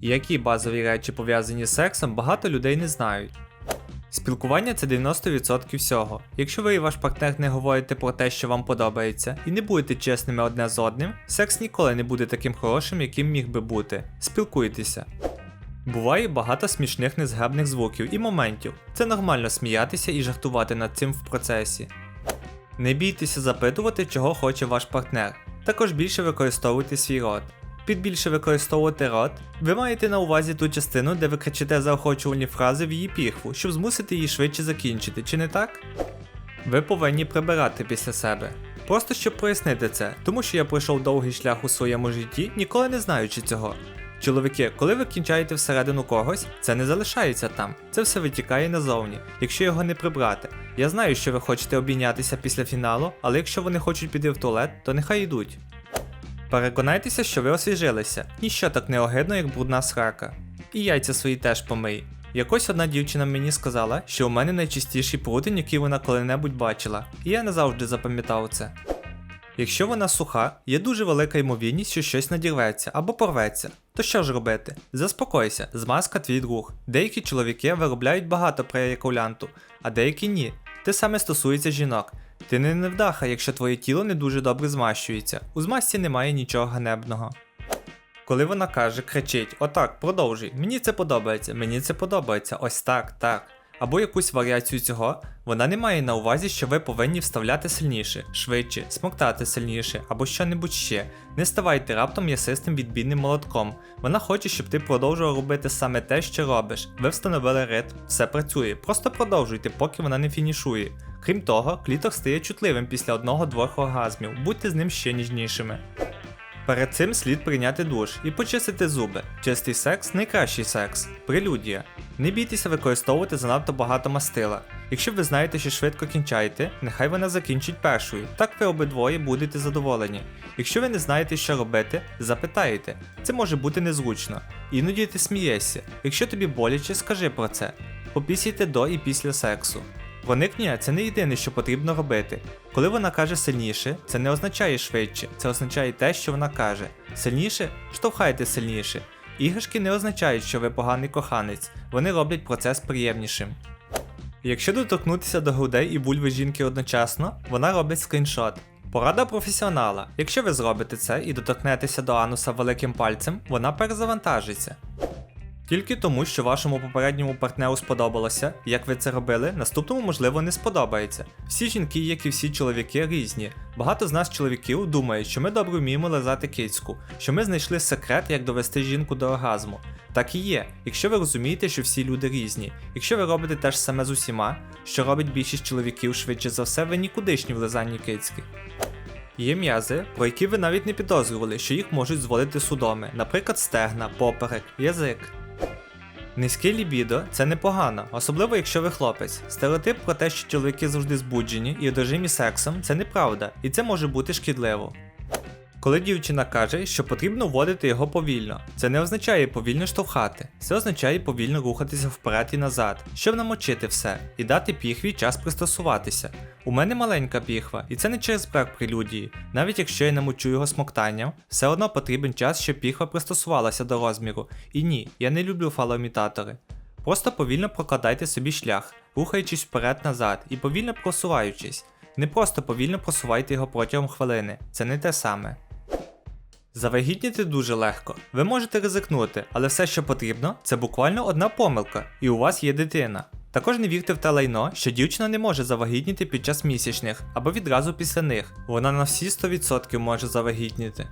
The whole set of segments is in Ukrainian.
Які базові речі пов'язані з сексом, багато людей не знають. Спілкування це 90% всього. Якщо ви і ваш партнер не говорите про те, що вам подобається, і не будете чесними одне з одним, секс ніколи не буде таким хорошим, яким міг би бути. Спілкуйтеся. Буває багато смішних незграбних звуків і моментів. Це нормально сміятися і жартувати над цим в процесі. Не бійтеся запитувати, чого хоче ваш партнер. Також більше використовуйте свій рот. Під більше використовувати рот, ви маєте на увазі ту частину, де ви кричите заохочувальні фрази в її піхву, щоб змусити її швидше закінчити, чи не так? Ви повинні прибирати після себе. Просто щоб прояснити це, тому що я пройшов довгий шлях у своєму житті, ніколи не знаючи цього. Чоловіки, коли ви кінчаєте всередину когось, це не залишається там, це все витікає назовні, якщо його не прибрати. Я знаю, що ви хочете обійнятися після фіналу, але якщо вони хочуть піти в туалет, то нехай йдуть. Переконайтеся, що ви освіжилися. Ніщо так не огидно, як брудна срака. І яйця свої теж помий. Якось одна дівчина мені сказала, що у мене найчистіший прутень, який вона коли-небудь бачила, і я не завжди запам'ятав це. Якщо вона суха, є дуже велика ймовірність, що щось надірветься або порветься. То що ж робити? Заспокойся, змазка твій друг. Деякі чоловіки виробляють багато преякулянту, а деякі ні. Те саме стосується жінок. Ти не невдаха, якщо твоє тіло не дуже добре змащується. У змазці немає нічого ганебного. Коли вона каже, кричить: Отак, продовжуй, мені це подобається, мені це подобається, ось так, так. Або якусь варіацію цього, вона не має на увазі, що ви повинні вставляти сильніше, швидше, смоктати сильніше або що-небудь ще. Не ставайте раптом м'ясистим відбійним молотком. Вона хоче, щоб ти продовжував робити саме те, що робиш. Ви встановили ритм, все працює. Просто продовжуйте, поки вона не фінішує. Крім того, клітор стає чутливим після одного-двох оргазмів, будьте з ним ще ніжнішими. Перед цим слід прийняти душ і почистити зуби. Чистий секс найкращий секс. Прелюдія. Не бійтеся використовувати занадто багато мастила. Якщо ви знаєте, що швидко кінчаєте, нехай вона закінчить першою. Так ви обидвоє будете задоволені. Якщо ви не знаєте, що робити, запитаєте. Це може бути незручно. Іноді ти смієшся. Якщо тобі боляче, скажи про це. Попісяйте до і після сексу. Проникнення це не єдине, що потрібно робити. Коли вона каже сильніше, це не означає швидше, це означає те, що вона каже. Сильніше штовхайте сильніше. Іграшки не означають, що ви поганий коханець, вони роблять процес приємнішим. Якщо доторкнутися до грудей і бульви жінки одночасно, вона робить скріншот. Порада професіонала. Якщо ви зробите це і доторкнетеся до ануса великим пальцем, вона перезавантажиться. Тільки тому, що вашому попередньому партнеру сподобалося, як ви це робили, наступному можливо не сподобається. Всі жінки, як і всі чоловіки, різні. Багато з нас чоловіків думають, що ми добре вміємо лизати кицьку, що ми знайшли секрет, як довести жінку до оргазму. Так і є, якщо ви розумієте, що всі люди різні. Якщо ви робите те ж саме з усіма, що робить більшість чоловіків швидше за все, ви нікудишні в лизанні кицьки. Є м'язи, про які ви навіть не підозрювали, що їх можуть зводити судоми, наприклад, стегна, поперек, язик. Низьке лібідо це непогано, особливо якщо ви хлопець. Стереотип про те, що чоловіки завжди збуджені і одержимі сексом, це неправда, і це може бути шкідливо. Коли дівчина каже, що потрібно вводити його повільно, це не означає повільно штовхати, це означає повільно рухатися вперед і назад, щоб намочити все і дати піхві час пристосуватися. У мене маленька піхва, і це не через брак прелюдії. Навіть якщо я намочу його смоктанням, все одно потрібен час, щоб піхва пристосувалася до розміру. І ні, я не люблю фалоімітатори. Просто повільно прокладайте собі шлях, рухаючись вперед-назад і повільно просуваючись. Не просто повільно просувайте його протягом хвилини, це не те саме. Завагітніти дуже легко. Ви можете ризикнути, але все, що потрібно, це буквально одна помилка, і у вас є дитина. Також не вірте в те лайно, що дівчина не може завагітніти під час місячних або відразу після них. Вона на всі 100% може завагітніти.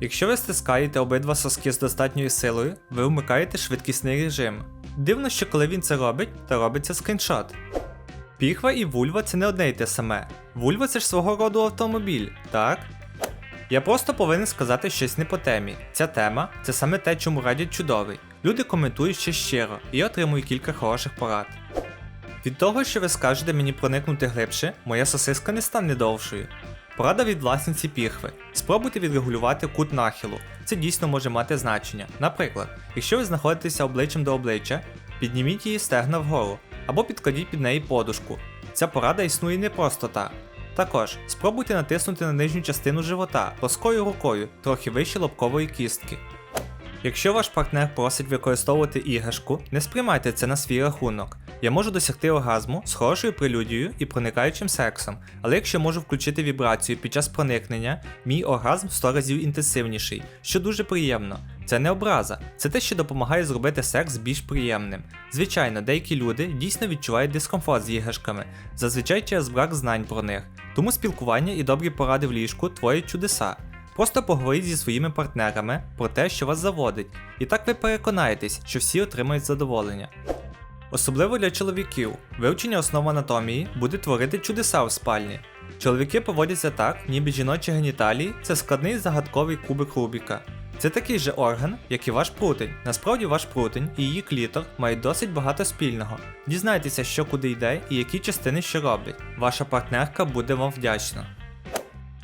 Якщо ви стискаєте обидва соски з достатньою силою, ви вмикаєте швидкісний режим. Дивно, що коли він це робить, то робиться скріншот. Піхва і вульва це не одне й те саме. Вульва це ж свого роду автомобіль, так? Я просто повинен сказати щось не по темі. Ця тема це саме те, чому радять чудовий. Люди коментують ще щиро, і я отримую кілька хороших порад. Від того, що ви скажете мені проникнути глибше, моя сосиска не стане довшою. Порада від власниці піхви. Спробуйте відрегулювати кут нахилу. Це дійсно може мати значення. Наприклад, якщо ви знаходитеся обличчям до обличчя, підніміть її стегна вгору або підкладіть під неї подушку. Ця порада існує не просто так. Також спробуйте натиснути на нижню частину живота плоскою рукою, трохи вище лобкової кістки. Якщо ваш партнер просить використовувати іграшку, не сприймайте це на свій рахунок. Я можу досягти оргазму з хорошою прелюдією і проникаючим сексом, але якщо можу включити вібрацію під час проникнення, мій оргазм в 100 разів інтенсивніший, що дуже приємно. Це не образа, це те, що допомагає зробити секс більш приємним. Звичайно, деякі люди дійсно відчувають дискомфорт з іграшками, зазвичай через брак знань про них. Тому спілкування і добрі поради в ліжку творять чудеса. Просто поговоріть зі своїми партнерами про те, що вас заводить, і так ви переконаєтесь, що всі отримають задоволення. Особливо для чоловіків, вивчення основ анатомії буде творити чудеса в спальні. Чоловіки поводяться так, ніби жіночі геніталії це складний загадковий кубик Рубіка. Це такий же орган, як і ваш прутень. Насправді ваш прутень і її клітор мають досить багато спільного. Дізнайтеся, що куди йде і які частини що роблять. Ваша партнерка буде вам вдячна.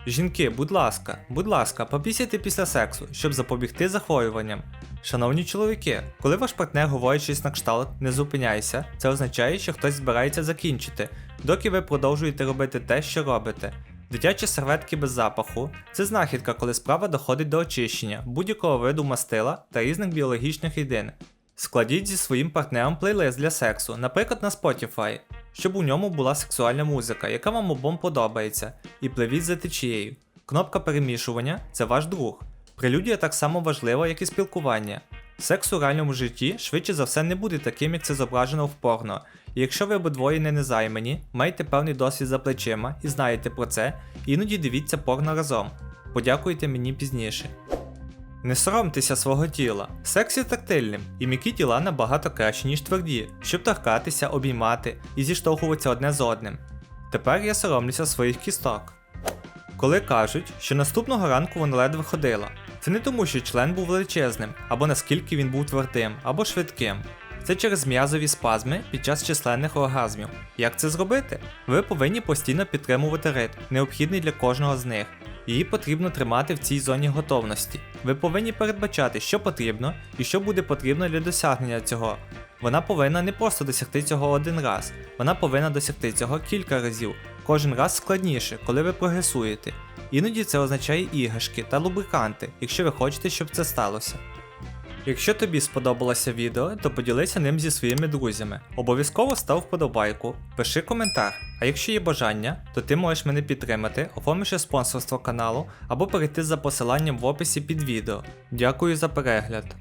Жінки, будь ласка, будь ласка, попісяйте після сексу, щоб запобігти захворюванням. Шановні чоловіки, коли ваш партнер говорить щось на кшталт, не зупиняйся, це означає, що хтось збирається закінчити, доки ви продовжуєте робити те, що робите. Дитячі серветки без запаху це знахідка, коли справа доходить до очищення будь-якого виду мастила та різних біологічних рідин. Складіть зі своїм партнером плейлист для сексу, наприклад, на Spotify, щоб у ньому була сексуальна музика, яка вам обом подобається, і пливіть за течією. Кнопка перемішування це ваш друг. Прелюдія так само важлива, як і спілкування. Секс у реальному житті швидше за все не буде таким, як це зображено в порно. І якщо ви обидвоє не незаймані, маєте певний досвід за плечима і знаєте про це, іноді дивіться порно разом. Подякуйте мені пізніше. Не соромтеся свого тіла. Секс є тактильним, і м'які тіла набагато краще, ніж тверді, щоб торкатися, обіймати і зіштовхуватися одне з одним. Тепер я соромлюся своїх кісток. Коли кажуть, що наступного ранку вона ледве ходила, це не тому, що член був величезним, або наскільки він був твердим, або швидким. Це через м'язові спазми під час численних оргазмів. Як це зробити? Ви повинні постійно підтримувати ритм, необхідний для кожного з них. Її потрібно тримати в цій зоні готовності. Ви повинні передбачати, що потрібно і що буде потрібно для досягнення цього. Вона повинна не просто досягти цього один раз, вона повинна досягти цього кілька разів, кожен раз складніше, коли ви прогресуєте. Іноді це означає іграшки та лубриканти, якщо ви хочете, щоб це сталося. Якщо тобі сподобалося відео, то поділися ним зі своїми друзями. Обов'язково став вподобайку, пиши коментар. А якщо є бажання, то ти можеш мене підтримати, оформивши спонсорство каналу або перейти за посиланням в описі під відео. Дякую за перегляд.